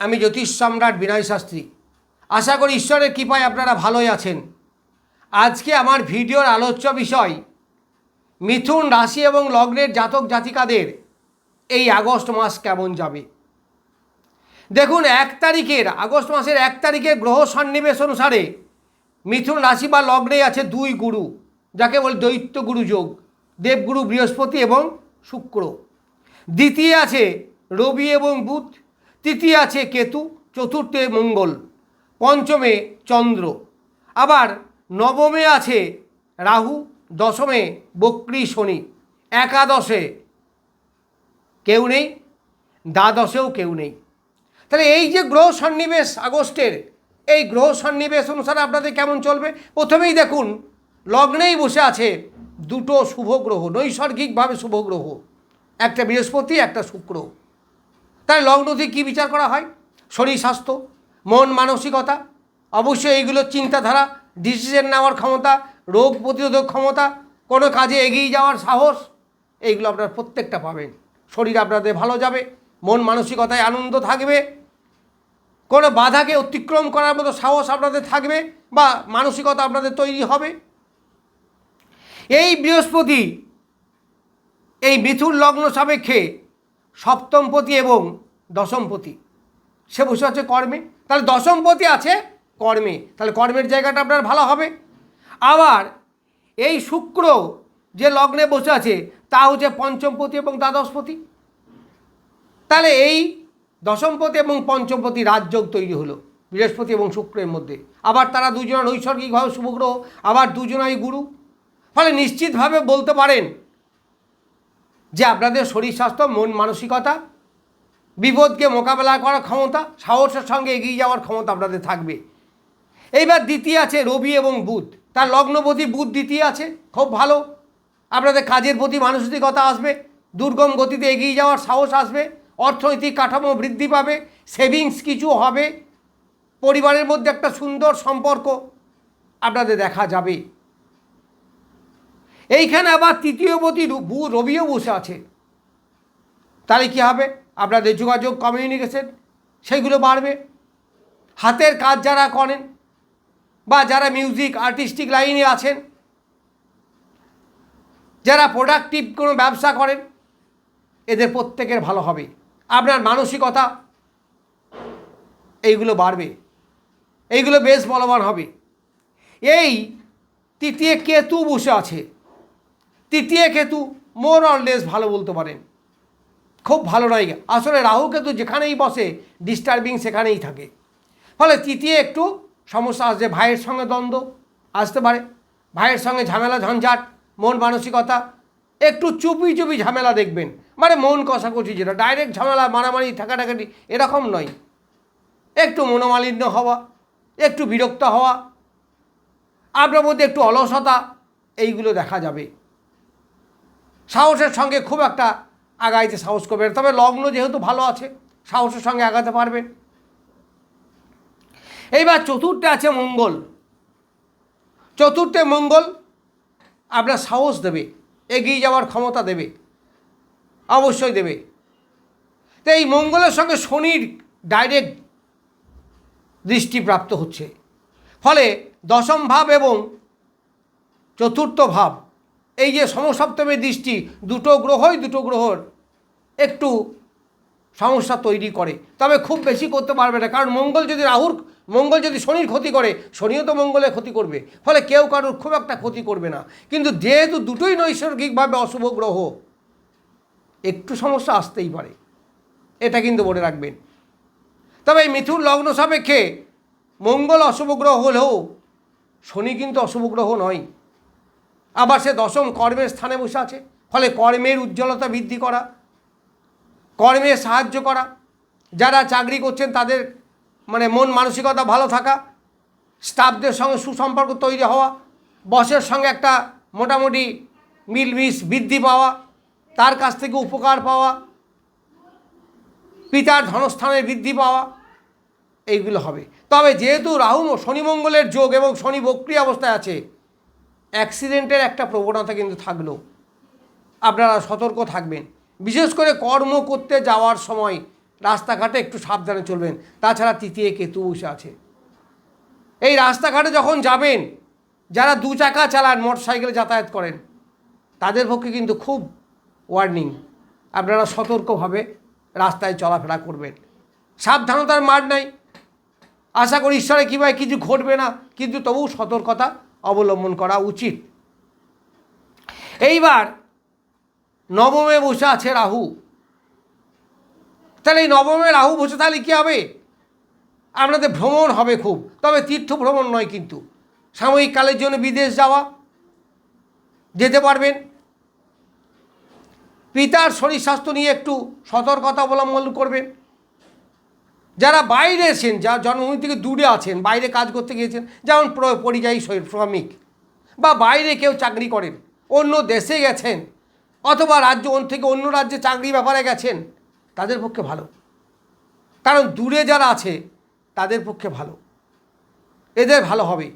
আমি জ্যোতিষ সম্রাট বিনয় শাস্ত্রী। আশা করি ঈশ্বরের কৃপায় আপনারা ভালোই আছেন। আজকে আমার ভিডিওর আলোচ্য বিষয়, মিথুন রাশি এবং লগ্নের জাতক জাতিকাদের এই আগস্ট মাস কেমন যাবে? দেখুন, এক তারিখের, আগস্ট মাসের এক তারিখের গ্রহ সন্নিবেশ অনুসারে মিথুন রাশি বা লগ্নে আছে দুই গুরু, যাকে বলে দৈত্য গুরু যোগ, দেবগুরু বৃহস্পতি এবং শুক্র। দ্বিতীয় আছে রবি এবং বুধ তৃতীয় আছে কেতু, চতুর্থে মঙ্গল, পঞ্চমে চন্দ্র, আবার নবমে আছে রাহু, দশমে বক্রী শনি, একাদশে কেউ নেই, দ্বাদশেও কেউ নেই। তাহলে এই যে গ্রহ সন্নিবেশ আগস্টের, এই গ্রহ সন্নিবেশ অনুসারে আপনাদের কেমন চলবে? প্রথমেই দেখুন, লগ্নেই বসে আছে দুটো শুভ গ্রহ, নৈসর্গিকভাবে শুভ গ্রহ। একটা বৃহস্পতি, একটা শুক্র। তাই লগ্নতে কী বিচার করা হয়? শরীর, স্বাস্থ্য, মন, মানসিকতা? অবশ্যই এইগুলোর চিন্তাধারা ডিসিশন নেওয়ার ক্ষমতা, রোগ প্রতিরোধক ক্ষমতা, কোনো কাজে এগিয়ে যাওয়ার সাহস, এইগুলো আপনার প্রত্যেকটা পাবেন। শরীর আপনাদের ভালো যাবে, মন মানসিকতায় আনন্দ থাকবে, কোনো বাধাকে অতিক্রম করার মতো সাহস আপনাদের থাকবে বা মানসিকতা আপনাদের তৈরি হবে। এই বৃহস্পতি, এই মিথুন লগ্ন সাপেক্ষে সপ্তমপতি এবং দশমপতি। সে বসে আছে কর্মে। তাহলে দশমপতি আছে কর্মে। তাহলে কর্মের জায়গাটা আপনার ভালো হবে। আবার এই শুক্র যে লগ্নে বসে আছে তা হচ্ছে পঞ্চমপতি এবং দ্বাদশপতি। তাহলে এই দশমপতি এবং পঞ্চমপতি রাজযোগ তৈরি হলো, বৃহস্পতি এবং শুক্রের মধ্যে। আবার তারা দুজন নৈসর্গিকভাবে শুভগ্রহ আবার দুজনাই গুরু। ফলে নিশ্চিতভাবে বলতে পারেন যে আপনাদের শরীর স্বাস্থ্য, মন মানসিকতা, বিপদকে মোকাবেলা করার ক্ষমতা, সাহসের সঙ্গে এগিয়ে যাওয়ার ক্ষমতা আপনাদের থাকবে। এইবার দ্বিতীয় আছে রবি এবং বুধ। তার লগ্নপতি বুধ দ্বিতীয় আছে, খুব ভালো। আপনাদের কাজের প্রতি মানসিকতা আসবে, দুর্গম গতিতে এগিয়ে যাওয়ার সাহস আসবে, অর্থনৈতিক কাঠামো বৃদ্ধি পাবে সেভিংস কিছু হবে, পরিবারের মধ্যে একটা সুন্দর সম্পর্ক আপনাদের দেখা যাবে। এইখানে আবার তৃতীয়পতি রবিও বসে আছে। তাহলে কী হবে? আপনাদের যোগাযোগ কমিউনিকেশন সেগুলো বাড়বে। হাতের কাজ যারা করেন বা যারা মিউজিক আর্টিস্টিক লাইনে আছেন, যারা প্রোডাক্টিভ কোনো ব্যবসা করেন, এদের প্রত্যেকের ভালো হবে। আপনার মানসিকতা, এইগুলো বাড়বে। এইগুলো বেশ বলবান হবে। এই তৃতীয় কেতু বসে আছে। তৃতীয় কেতু মোর অর ভালো বলতে পারেন খুব ভালো নয়। আসলে রাহু কেতু যেখানেই বসে ডিস্টার্বিং সেখানেই থাকে। ফলে তৃতীয় একটু সমস্যা আসছে ভাইয়ের সঙ্গে দ্বন্দ্ব আসতে পারে। ভাইয়ের সঙ্গে ঝামেলা, ঝঞ্ঝাট, মন মানসিকতা, একটু চুপি চুপি ঝামেলা দেখবেন। মানে মন কষাকষি যেটা ডাইরেক্ট ঝামেলা, মারামারি, ঠাকাঠাকাটি এরকম নয়। একটু মনোমালিন্য হওয়া, একটু বিরক্ত হওয়া, আপনার মধ্যে একটু অলসতা, এইগুলো দেখা যাবে। সাহসের সঙ্গে খুব একটা আগাইতে সাহস করবেন তবে লগ্ন যেহেতু ভালো আছে, সাহসের সঙ্গে আগাতে পারবেন এইবার চতুর্থে আছে মঙ্গল। চতুর্থে মঙ্গল আপনার সাহস দেবে, এগিয়ে যাওয়ার ক্ষমতা দেবে, অবশ্যই দেবে। তো এই মঙ্গলের সঙ্গে শনির ডাইরেক্ট দৃষ্টিপ্রাপ্ত হচ্ছে। ফলে দশম ভাব এবং চতুর্থ ভাব এই যে সমসপ্তমের দৃষ্টি, দুটো গ্রহই দুটো গ্রহর একটু সমস্যা তৈরি করে। তবে খুব বেশি করতে পারবে না, কারণ মঙ্গল যদি রাহুর, মঙ্গল যদি শনির ক্ষতি করে, শনিও তো মঙ্গলের ক্ষতি করবে। ফলে কেউ কারোর খুব একটা ক্ষতি করবে না। কিন্তু যেহেতু দুটোই নৈসর্গিকভাবে অশুভ গ্রহ, একটু সমস্যা আসতেই পারে। এটা কিন্তু মনে রাখবেন। তবে এই মিথুন লগ্ন সাপেক্ষে মঙ্গল অশুভ গ্রহ হলেও শনি কিন্তু অশুভ গ্রহ নয়। আবার সে দশম কর্মের স্থানে বসে আছে। ফলে কর্মের উজ্জ্বলতা বৃদ্ধি করা, কর্মে সাহায্য করা, যারা চাকরি করছেন তাদের মানে মন মানসিকতা ভালো থাকা, স্টাফদের সঙ্গে সুসম্পর্ক তৈরি হওয়া, বসের সঙ্গে একটা মোটামুটি মিলমিশ বৃদ্ধি পাওয়া, তার কাছ থেকে উপকার পাওয়া, পিতার ধনস্থানের বৃদ্ধি পাওয়া, এইগুলো হবে। তবে যেহেতু রাহু শনিমঙ্গলের যোগ এবং শনি বক্রি অবস্থায় আছে অ্যাক্সিডেন্টের একটা প্রবণতা কিন্তু থাকল। আপনারা সতর্ক থাকবেন। বিশেষ করে কর্ম করতে যাওয়ার সময় রাস্তাঘাটে একটু সাবধানে চলবেন। তাছাড়া তৃতীয় কেতু বসে আছে। এই রাস্তাঘাটে যখন যাবেন, যারা দু চাকা চালান মোটর সাইকেলে যাতায়াত করেন, তাদের পক্ষে কিন্তু খুব ওয়ার্নিং। আপনারা সতর্কভাবে রাস্তায় চলাফেরা করবেন। সাবধানতার মার নাই। আশা করি ঈশ্বরে কীভাবে কিছু ঘটবে না, কিন্তু তবু সতর্কতা অবলম্বন করা উচিত। এইবার নবমে বসে আছে রাহু। তাহলে এই নবমে রাহু বসে তাহলে কী হবে? আপনাদের ভ্রমণ হবে খুব, তবে তীর্থ ভ্রমণ নয় কিন্তু। সাময়িক কালের জন্য বিদেশ যাওয়া, যেতে পারবেন। পিতার শরীর স্বাস্থ্য নিয়ে একটু সতর্কতা অবলম্বন করবেন। যারা বাইরে এসেন যা জন্মভূমি থেকে দূরে আছেন, বাইরে কাজ করতে গিয়েছেন, যেমন পরিযায়ী শ্রমিক- বা বাইরে কেউ চাকরি করেন, অন্য দেশে গেছেন, অথবা রাজ্য থেকে অন্য রাজ্যে চাকরি ব্যাপারে গেছেন, তাদের পক্ষে ভালো। কারণ দূরে যারা আছে, তাদের পক্ষে ভালো। এদের ভালো হবে।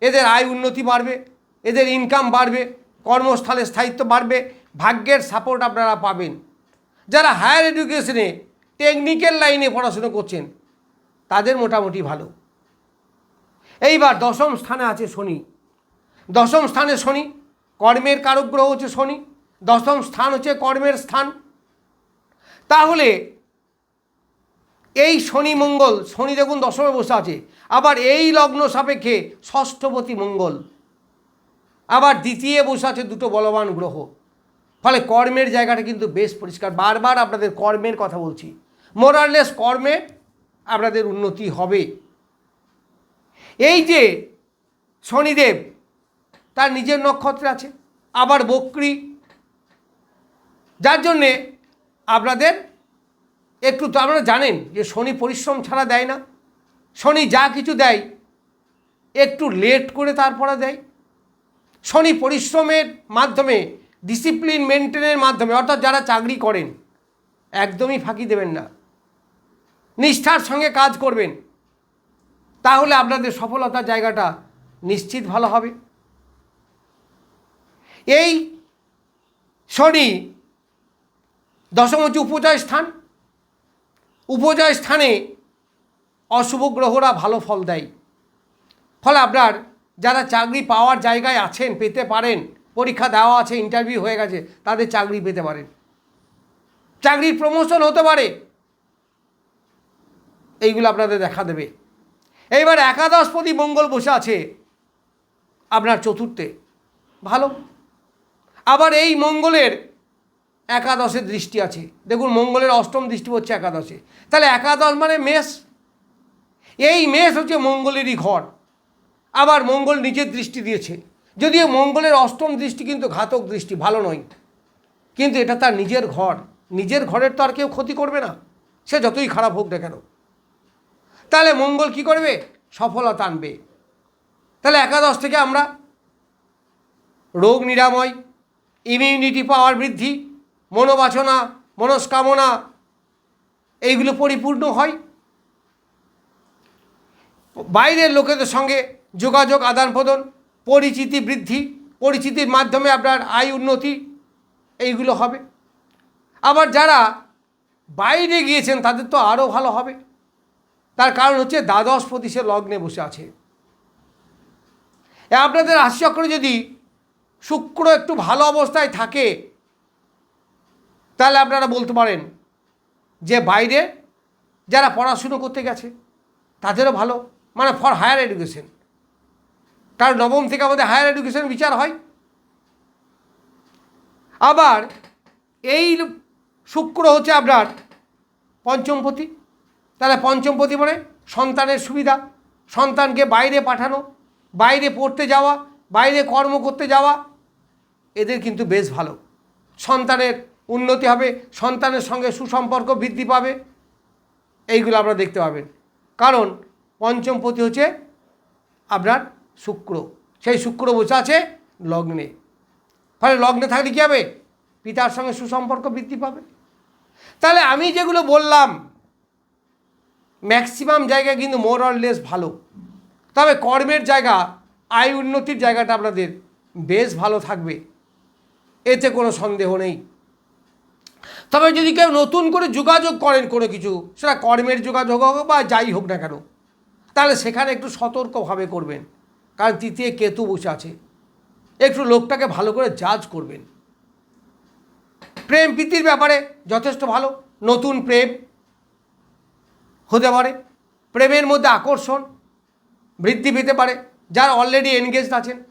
এদের আয় উন্নতি বাড়বে, এদের ইনকাম বাড়বে, কর্মস্থলে স্থায়িত্ব বাড়বে, ভাগ্যের সাপোর্ট আপনারা পাবেন। যারা হায়ার এডুকেশনে টেকনিক্যাল লাইনে পড়াশুনো করছেন, তাদের মোটামুটি ভালো। এইবার দশম স্থানে আছে শনি। দশম স্থানে শনি, কর্মের কারক গ্রহ হচ্ছে শনি। দশম স্থান হচ্ছে কর্মের স্থান। তাহলে এই শনি মঙ্গল, শনি দেখুন দশমে বসে আছে, আবার এই লগ্ন সাপেক্ষে ষষ্ঠপতি মঙ্গল, আবার দ্বিতীয় বসে আছে দুটো বলবান গ্রহ। ফলে কর্মের জায়গাটা কিন্তু বেশ পরিষ্কার। বারবার আপনাদের কর্মের কথা বলছি। মোরারলেস কর্মে আপনাদের উন্নতি হবে। এই যে শনিদেব, তার নিজের নক্ষত্রে আছে, আবার বক্রি। যার জন্যে আপনাদের একটু তো আপনারা জানেন যে শনি পরিশ্রম ছাড়া দেয় না। শনি যা কিছু দেয়, একটু লেট করে তারপরে দেয়। শনি পরিশ্রমের মাধ্যমে ডিসিপ্লিন মেনটেনের মাধ্যমে, অর্থাৎ যারা চাকরি করেন, একদমই ফাঁকি দেবেন না। নিষ্ঠার সঙ্গে কাজ করবেন, তাহলে আপনাদের সফলতার জায়গাটা নিশ্চিত ভালো হবে। এই শনি দশম হচ্ছে উপজয় স্থান, উপজয় স্থানে অশুভ গ্রহরা ভালো ফল দেয়। ফলে আপনার যারা চাকরি পাওয়ার জায়গায় আছেন, পেতে পারেন, পরীক্ষা দেওয়া আছে ইন্টারভিউ হয়ে গেছে, তাদের চাকরি পেতে পারেন। চাকরির প্রমোশন হতে পারে এইগুলো আপনাদের দেখা দেবে। এইবার একাদশপতি মঙ্গল বসে আছে আপনার চতুর্থে। ভালো। আবার এই মঙ্গলের একাদশের দৃষ্টি আছে। দেখুন, মঙ্গলের অষ্টম দৃষ্টি হচ্ছে একাদশে। তাহলে একাদশ মানে মেষ। এই মেষ হচ্ছে মঙ্গলেরই ঘর। আবার মঙ্গল নিজের দৃষ্টি দিয়েছে। যদিও মঙ্গলের অষ্টম দৃষ্টি কিন্তু ঘাতক দৃষ্টি, ভালো নয়। কিন্তু এটা তার নিজের ঘর। নিজের ঘরের তো আর কেউ ক্ষতি করবে না। সে যতই খারাপ হোক না কেন। তাহলে মঙ্গল কি করবে? সফলতা আনবে। তাহলে একাদশ থেকে আমরা রোগ নিরাময় ইমিউনিটি পাওয়ার বৃদ্ধি, মনোবাসনা, মনস্কামনা, এইগুলো পরিপূর্ণ হয়। বাইরের লোকেদের সঙ্গে যোগাযোগ, আদান প্রদান, পরিচিতি বৃদ্ধি, পরিচিতির মাধ্যমে আপনার আয় উন্নতি, এইগুলো হবে। আবার যারা বাইরে গিয়েছেন তাদের তো আরও ভালো হবে। তার কারণ হচ্ছে দ্বাদশ পতিশে লগ্নে বসে আছে। আপনাদের রাশিচক্রে যদি শুক্র একটু ভালো অবস্থায় থাকে, তাহলে আপনারা বলতে পারেন যে বাইরে যারা পড়াশুনো করতে গেছে, তাদেরও ভালো। মানে ফর হায়ার এডুকেশন কারণ নবম থেকে আমাদের হায়ার এডুকেশন বিচার হয়। আবার এই শুক্র হচ্ছে আপনার পঞ্চমপতি তাহলে পঞ্চমপতি মানে সন্তানের সুবিধা, সন্তানকে বাইরে পাঠানো, বাইরে পড়তে যাওয়া, বাইরে কর্ম করতে যাওয়া, এদের কিন্তু বেশ ভালো। সন্তানের উন্নতি হবে, সন্তানের সঙ্গে সুসম্পর্ক বৃদ্ধি পাবে, এইগুলো আপনারা দেখতে পাবেন। কারণ পঞ্চমপতি হচ্ছে আপনার শুক্র। সেই শুক্র বসে আছে লগ্নে। ফলে লগ্নে থাকলে কী হবে? পিতার সঙ্গে সুসম্পর্ক বৃদ্ধি পাবে। তাহলে আমি যেগুলো বললাম ম্যাক্সিমাম জায়গায় কিন্তু মোর অর লেস ভালো। তবে কর্মের জায়গা, আয় উন্নতির জায়গাটা আপনাদের বেশ ভালো থাকবে। এতে কোনো সন্দেহ নেই। তবে যদি কেউ নতুন করে যোগাযোগ করেন কোনো কিছু, সেটা কর্মের যোগাযোগ হোক বা যাই হোক না কেন, তাহলে সেখানে একটু সতর্কভাবে করবেন। কারণ তৃতীয় কেতু বসে আছে। একটু লোকটাকে ভালো করে জাজ করবেন। প্রেম প্রীতির ব্যাপারে যথেষ্ট ভালো। নতুন প্রেম। হতে পারে, প্রেমের মধ্যে আকর্ষণ বৃদ্ধি পেতে পারে, যারা অলরেডি এনগেজড আছেন।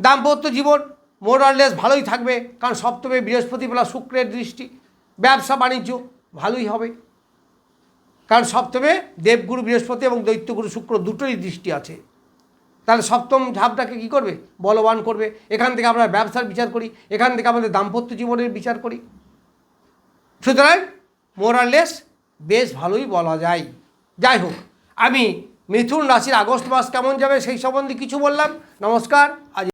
দাম্পত্য জীবন মোরাললেস ভালোই থাকবে, কারণ সপ্তমে বৃহস্পতি বেলা শুক্রের দৃষ্টি, ব্যবসা বাণিজ্য ভালোই হবে। কারণ সপ্তমে দেবগুরু বৃহস্পতি এবং দৈত্যগুরু শুক্র দুটোই দৃষ্টি আছে। তাহলে সপ্তম ধাপটাকে কী করবে? বলবান করবে। এখান থেকে আমরা ব্যবসার বিচার করি, এখান থেকে আমাদের দাম্পত্য জীবনের বিচার করি। সুতরাং মোরাললেস বেশ ভালোই বলা যায়। যাই হোক, আমি মিথুন রাশির আগস্ট মাস কেমন যাবে সেই সম্বন্ধে কিছু বললাম। নমস্কার, আজ